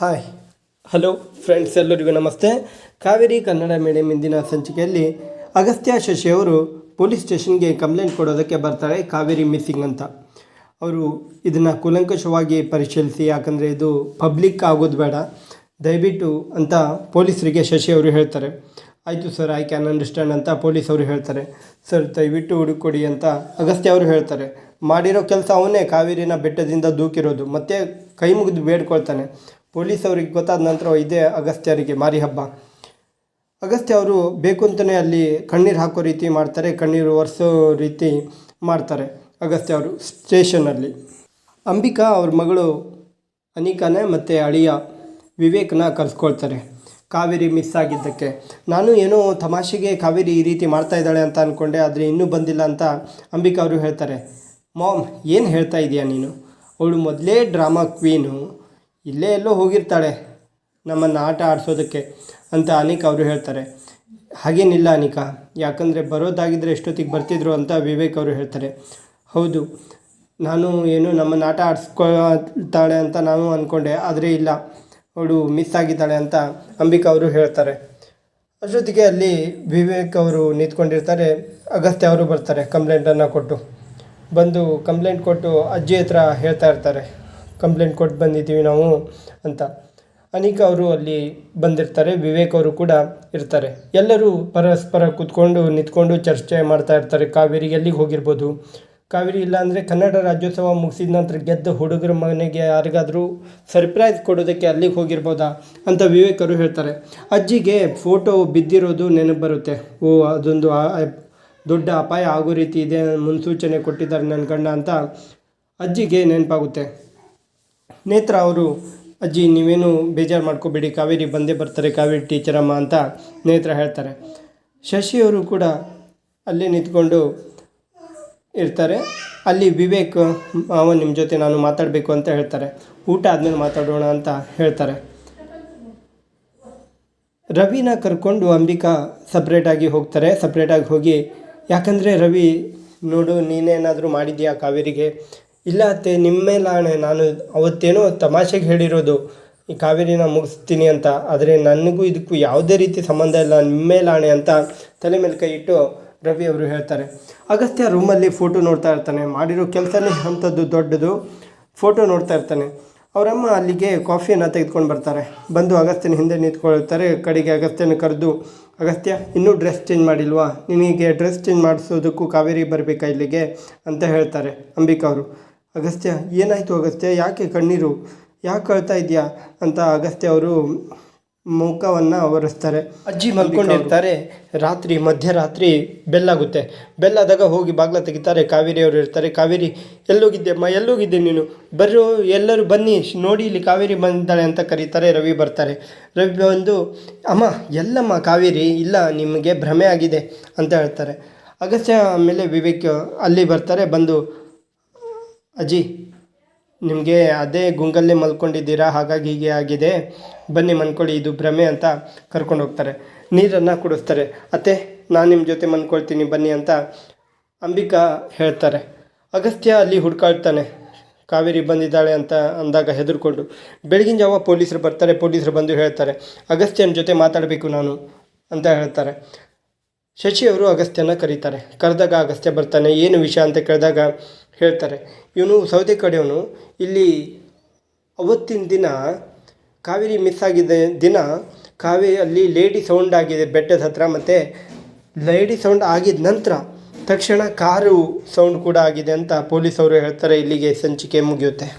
Hi hello friends ಎಲ್ಲರಿಗೂ ನಮಸ್ತೆ. Kaveri Kannada medium ಇಂದಿನ ಸಂಚಿಕೆಯಲ್ಲಿ ಅಗಸ್ತ್ಯ ಶಶಿ ಅವರು ಪೊಲೀಸ್ ಸ್ಟೇಷನ್ಗೆ ಕಂಪ್ಲೇಂಟ್ ಕೊಡೋದಕ್ಕೆ ಬರ್ತಾರೆ, ಕಾವೇರಿ ಮಿಸ್ಸಿಂಗ್ ಅಂತ. ಅವರು ಇದನ್ನು ಕೂಲಂಕಷವಾಗಿ ಪರಿಶೀಲಿಸಿ, ಯಾಕಂದರೆ ಇದು ಪಬ್ಲಿಕ್ ಆಗೋದು ಬೇಡ. ದಯವಿಟ್ಟು ಅಂತ ಪೊಲೀಸರಿಗೆ ಶಶಿ ಅವರು ಹೇಳ್ತಾರೆ. ಆಯಿತು ಸರ್, ಐ ಕ್ಯಾನ್ ಅಂಡರ್ಸ್ಟ್ಯಾಂಡ್ ಅಂತ ಪೊಲೀಸ್ ಅವರು ಹೇಳ್ತಾರೆ. ಸರ್, ದಯವಿಟ್ಟು ಹುಡುಕೊಡಿ ಅಂತ ಅಗಸ್ತ್ಯ ಅವರು ಹೇಳ್ತಾರೆ. ಮಾಡಿರೋ ಕೆಲಸ ಅವನೇ ಕಾವೇರಿನ ಬೆಟ್ಟದಿಂದ ದೂಕಿರೋದು. ಮತ್ತೆ ಕೈ ಮುಗಿದು ಬೇಡ್ಕೊಳ್ತಾನೆ. ಪೊಲೀಸ್ ಅವ್ರಿಗೆ ಗೊತ್ತಾದ ನಂತರ ಇದೇ ಅಗಸ್ತ್ಯರಿಗೆ ಮಾರಿ ಹಬ್ಬ. ಅಗಸ್ತ್ಯ ಅವರು ಬೇಕು ಅಂತಲೇ ಅಲ್ಲಿ ಕಣ್ಣೀರು ಹಾಕೋ ರೀತಿ ಮಾಡ್ತಾರೆ, ಕಣ್ಣೀರು ಒರೆಸೋ ರೀತಿ ಮಾಡ್ತಾರೆ ಅಗಸ್ತ್ಯ ಅವರು ಸ್ಟೇಷನಲ್ಲಿ ಅಂಬಿಕಾ ಅವ್ರ ಮಗಳು ಅನಿಕಾನೇ ಮತ್ತು ಅಳಿಯ ವಿವೇಕ್ನ ಕರೆಸ್ಕೊಳ್ತಾರೆ. ಕಾವೇರಿ ಮಿಸ್ ಆಗಿದ್ದಕ್ಕೆ. ನಾನು ಏನೋ ತಮಾಷೆಗೆ ಕಾವೇರಿ ಈ ರೀತಿ ಮಾಡ್ತಾ ಇದ್ದಾಳೆ ಅಂತ ಅಂದ್ಕೊಂಡೆ ಆದರೆ ಇನ್ನೂ ಬಂದಿಲ್ಲ ಅಂತ ಅಂಬಿಕಾ ಅವರು ಹೇಳ್ತಾರೆ. ಮಾಮ್, ಏನು ಹೇಳ್ತಾ ಇದೆಯಾ ನೀನು? ಅವಳು ಮೊದಲೇ ಡ್ರಾಮಾ ಕ್ವೀನು. ಇಲ್ಲೇ ಎಲ್ಲೋ ಹೋಗಿರ್ತಾಳೆ ನಮ್ಮನ್ನು ಆಟ ಆಡಿಸೋದಕ್ಕೆ ಅಂತ ಅನಿಕಾ ಅವರು ಹೇಳ್ತಾರೆ. ಹಾಗೇನಿಲ್ಲ ಅನಿಕಾ, ಯಾಕಂದರೆ ಬರೋದಾಗಿದ್ದರೆ ಎಷ್ಟೊತ್ತಿಗೆ ಬರ್ತಿದ್ರು ಅಂತ ವಿವೇಕ್ ಅವರು ಹೇಳ್ತಾರೆ. ಹೌದು, ನಾನು ಏನು ನಮ್ಮನ್ನು ಆಟ ಆಡಿಸ್ಕೊಳ್ತಾಳೆ ಅಂತ ನಾನು ಅಂದ್ಕೊಂಡೆ ಆದರೆ ಇಲ್ಲ, ಅವಳು ಮಿಸ್ ಆಗಿದ್ದಾಳೆ ಅಂತ ಅಂಬಿಕಾ ಅವರು ಹೇಳ್ತಾರೆ. ಅಷ್ಟೊತ್ತಿಗೆ ಅಲ್ಲಿ ವಿವೇಕ್ ಅವರು ನಿಂತ್ಕೊಂಡಿರ್ತಾರೆ, ಅಗಸ್ತ್ಯ ಅವರು ಬರ್ತಾರೆ ಕಂಪ್ಲೇಂಟನ್ನು ಕೊಟ್ಟು. ಬಂದು ಕಂಪ್ಲೇಂಟ್ ಕೊಟ್ಟು ಅಜ್ಜಿ ಹತ್ರ ಹೇಳ್ತಾ ಇರ್ತಾರೆ. ಕಂಪ್ಲೇಂಟ್ ಕೊಟ್ಟು ಬಂದಿದ್ದೀವಿ ನಾವು ಅಂತ. ಅನೇಕ ಅವರು ಅಲ್ಲಿ ಬಂದಿರ್ತಾರೆ, ವಿವೇಕ್ ಅವರು ಕೂಡ ಇರ್ತಾರೆ. ಎಲ್ಲರೂ ಪರಸ್ಪರ ಕೂತ್ಕೊಂಡು ನಿಂತ್ಕೊಂಡು ಚರ್ಚೆ ಮಾಡ್ತಾ ಇರ್ತಾರೆ. ಕಾವೇರಿ ಎಲ್ಲಿಗೆ ಹೋಗಿರ್ಬೋದು? ಕಾವೇರಿ ಇಲ್ಲ ಅಂದರೆ ಕನ್ನಡ ರಾಜ್ಯೋತ್ಸವ ಮುಗಿಸಿದ ನಂತರ ಗೆದ್ದ ಹುಡುಗರ ಮನೆಗೆ ಯಾರಿಗಾದರೂ ಸರ್ಪ್ರೈಸ್ ಕೊಡೋದಕ್ಕೆ ಅಲ್ಲಿಗೆ ಹೋಗಿರ್ಬೋದಾ ಅಂತ ವಿವೇಕ್ ಅವರು ಹೇಳ್ತಾರೆ. ಅಜ್ಜಿಗೆ ಫೋಟೋ ಬಿದ್ದಿರೋದು ನೆನಪು ಬರುತ್ತೆ. ಓ, ಅದೊಂದು ದೊಡ್ಡ ಅಪಾಯ ಆಗೋ ರೀತಿ ಇದೆ, ಮುನ್ಸೂಚನೆ ಕೊಟ್ಟಿದ್ದಾರೆ ನನ್ನ ಗಂಡ ಅಂತ ಅಜ್ಜಿಗೆ ನೆನಪಾಗುತ್ತೆ. ನೇತ್ರ ಅವರು, ಅಜ್ಜಿ, ನೀವೇನು ಬೇಜಾರು ಮಾಡ್ಕೋಬೇಡಿ, ಕಾವೇರಿ ಬಂದೇ ಬರ್ತಾರೆ, ಕಾವೇರಿ ಟೀಚರಮ್ಮ ಅಂತ ನೇತ್ರ ಹೇಳ್ತಾರೆ. ಶಶಿಯವರು ಕೂಡ ಅಲ್ಲೇ ನಿಂತ್ಕೊಂಡು ಇರ್ತಾರೆ. ಅಲ್ಲಿ ವಿವೇಕ್, ಮಾವ ನಿಮ್ಮ ಜೊತೆ ನಾನು ಮಾತಾಡಬೇಕು ಅಂತ ಹೇಳ್ತಾರೆ. ಊಟ ಆದಮೇಲೆ ಮಾತಾಡೋಣ ಅಂತ ಹೇಳ್ತಾರೆ. ರವಿನ ಕರ್ಕೊಂಡು ಅಂಬಿಕಾ ಸಪ್ರೇಟಾಗಿ ಹೋಗ್ತಾರೆ. ಸಪ್ರೇಟಾಗಿ ಹೋಗಿ, ಯಾಕಂದರೆ ರವಿ, ನೋಡು, ನೀನೇನಾದರೂ ಮಾಡಿದ್ಯಾ ಕಾವೇರಿಗೆ? ಇಲ್ಲ ಅತ್ತೆ ನಿಮ್ಮ ನಾನು ಅವತ್ತೇನೋ ತಮಾಷೆಗೆ ಹೇಳಿರೋದು, ಈ ಕಾವೇರಿನ ಮುಗಿಸ್ತೀನಿ ಅಂತ. ಆದರೆ ನನಗೂ ಇದಕ್ಕೂ ಯಾವುದೇ ರೀತಿ ಸಂಬಂಧ ಇಲ್ಲ ನಿಮ್ಮ ಮೇಲಾಣೆ ಅಂತ ತಲೆ ಮೇಲೆ ಕೈ ಇಟ್ಟು ರವಿ ಅವರು ಹೇಳ್ತಾರೆ. ಅಗಸ್ತ್ಯ ರೂಮಲ್ಲಿ ಫೋಟೋ ನೋಡ್ತಾ ಇರ್ತಾನೆ, ಮಾಡಿರೋ ಕೆಲಸನೇ ಅಂಥದ್ದು ದೊಡ್ಡದು. ಫೋಟೋ ನೋಡ್ತಾ ಇರ್ತಾನೆ. ಅವರಮ್ಮ ಅಲ್ಲಿಗೆ ಕಾಫಿಯನ್ನು ತೆಗೆದುಕೊಂಡು ಬರ್ತಾರೆ. ಬಂದು ಅಗಸ್ತ್ಯನ ಹಿಂದೆ ನಿಂತ್ಕೊಳ್ತಾರೆ, ಕಡೆಗೆ ಅಗಸ್ತ್ಯನ ಕರೆದು, ಅಗಸ್ತ್ಯ, ಇನ್ನೂ ಡ್ರೆಸ್ ಚೇಂಜ್ ಮಾಡಿಲ್ವಾ? ನಿನಗೆ ಡ್ರೆಸ್ ಚೇಂಜ್ ಮಾಡಿಸೋದಕ್ಕೂ ಕಾವೇರಿ ಬರಬೇಕಾ ಇಲ್ಲಿಗೆ? ಅಂತ ಹೇಳ್ತಾರೆ ಅಂಬಿಕಾ ಅವರು. ಅಗಸ್ತ್ಯ, ಏನಾಯಿತು ಅಗಸ್ತ್ಯ? ಯಾಕೆ ಕಣ್ಣೀರು? ಯಾಕೆ ಅಳ್ತಾ ಇದೆಯಾ? ಅಂತ ಅಗಸ್ತ್ಯ ಅವರು ಮುಖವನ್ನು ಒರೆಸ್ತಾರೆ ಅಜ್ಜಿ ಮಲ್ಕೊಂಡಿರ್ತಾರೆ. ರಾತ್ರಿ, ಮಧ್ಯರಾತ್ರಿ ಬೆಲ್ಲಾಗುತ್ತೆ. ಬೆಲ್ಲಾದಾಗ ಹೋಗಿ ಬಾಗ್ಲ ತೆಗಿತಾರೆ, ಕಾವೇರಿ ಅವರು ಇರ್ತಾರೆ. ಕಾವೇರಿ, ಎಲ್ಲೋಗಿದ್ದೆ ಅಮ್ಮ, ಎಲ್ಲೋಗಿದ್ದೆ ನೀನು? ಬರೋ ಎಲ್ಲರೂ ಬನ್ನಿ. ನೋಡಿ, ಇಲ್ಲಿ ಕಾವೇರಿ ಬಂದಿದ್ದಾಳೆ ಅಂತ ಕರೀತಾರೆ. ರವಿ ಬರ್ತಾರೆ. ರವಿ ಬಂದು, ಅಮ್ಮ, ಎಲ್ಲಮ್ಮ ಕಾವೇರಿ? ಇಲ್ಲ, ನಿಮಗೆ ಭ್ರಮೆ ಆಗಿದೆ, ಅಂತ ಹೇಳ್ತಾರೆ. ಅಗಸ್ತ್ಯ ಆಮೇಲೆ ವಿವೇಕ್ ಅಲ್ಲಿ ಬರ್ತಾರೆ, ಬಂದು ಅಜ್ಜಿ, ನಿಮಗೆ ಅದೇ ಗುಂಗಲ್ಲೇ ಮಲ್ಕೊಂಡಿದ್ದೀರಾ? ಹಾಗಾಗಿ ಹೀಗೆ ಆಗಿದೆ. ಬನ್ನಿ ಮನ್ಕೊಳ್ಳಿ, ಇದು ಭ್ರಮೆ ಅಂತ ಕರ್ಕೊಂಡು ಹೋಗ್ತಾರೆ. ನೀರನ್ನು ಕುಡಿಸ್ತಾರೆ. ಅತ್ತೆ, ನಾನು ನಿಮ್ಮ ಜೊತೆ ಮನ್ಕೊಳ್ತೀನಿ, ಬನ್ನಿ ಅಂತ ಅಂಬಿಕಾ ಹೇಳ್ತಾರೆ. ಅಗಸ್ತ್ಯ ಅಲ್ಲಿ ಹುಡ್ಕಾಡ್ತಾನೆ. ಕಾವೇರಿ ಬಂದಿದ್ದಾಳೆ ಅಂತ ಅಂದಾಗ ಹೆದರ್ಕೊಂಡು. ಬೆಳಗಿನ ಜಾವ ಪೊಲೀಸರು ಬರ್ತಾರೆ, ಪೊಲೀಸರು ಬಂದು ಹೇಳ್ತಾರೆ, ಅಗಸ್ತ್ಯನ ಜೊತೆ ಮಾತಾಡಬೇಕು ನಾನು ಅಂತ ಹೇಳ್ತಾರೆ. ಶಶಿಯವರು ಅಗಸ್ತ್ಯನ ಕರೀತಾರೆ. ಕರೆದಾಗ ಅಗಸ್ತ್ಯ ಬರ್ತಾನೆ, ಏನು ವಿಷಯ ಅಂತ ಕೇಳಿದಾಗ ಹೇಳ್ತಾರೆ. ಇವನು ಸೌದೆ ಕಡೆಯವನು. ಇಲ್ಲಿ ಅವತ್ತಿನ ದಿನ ಕಾವೇರಿ ಮಿಸ್ ಆಗಿದ್ದ ದಿನ ಕಾವೇರಿ ಅಲ್ಲಿ ಲೇಡಿ ಸೌಂಡ್ ಆಗಿದೆ, ಬೆಟ್ಟದ ಹತ್ರ. ಮತ್ತು ಲೇಡಿ ಸೌಂಡ್ ಆಗಿದ ನಂತರ ತಕ್ಷಣ ಕಾರು ಸೌಂಡ್ ಕೂಡ ಆಗಿದೆ ಅಂತ ಪೊಲೀಸವರು ಹೇಳ್ತಾರೆ. ಇಲ್ಲಿಗೆ ಸಂಚಿಕೆ ಮುಗಿಯುತ್ತೆ.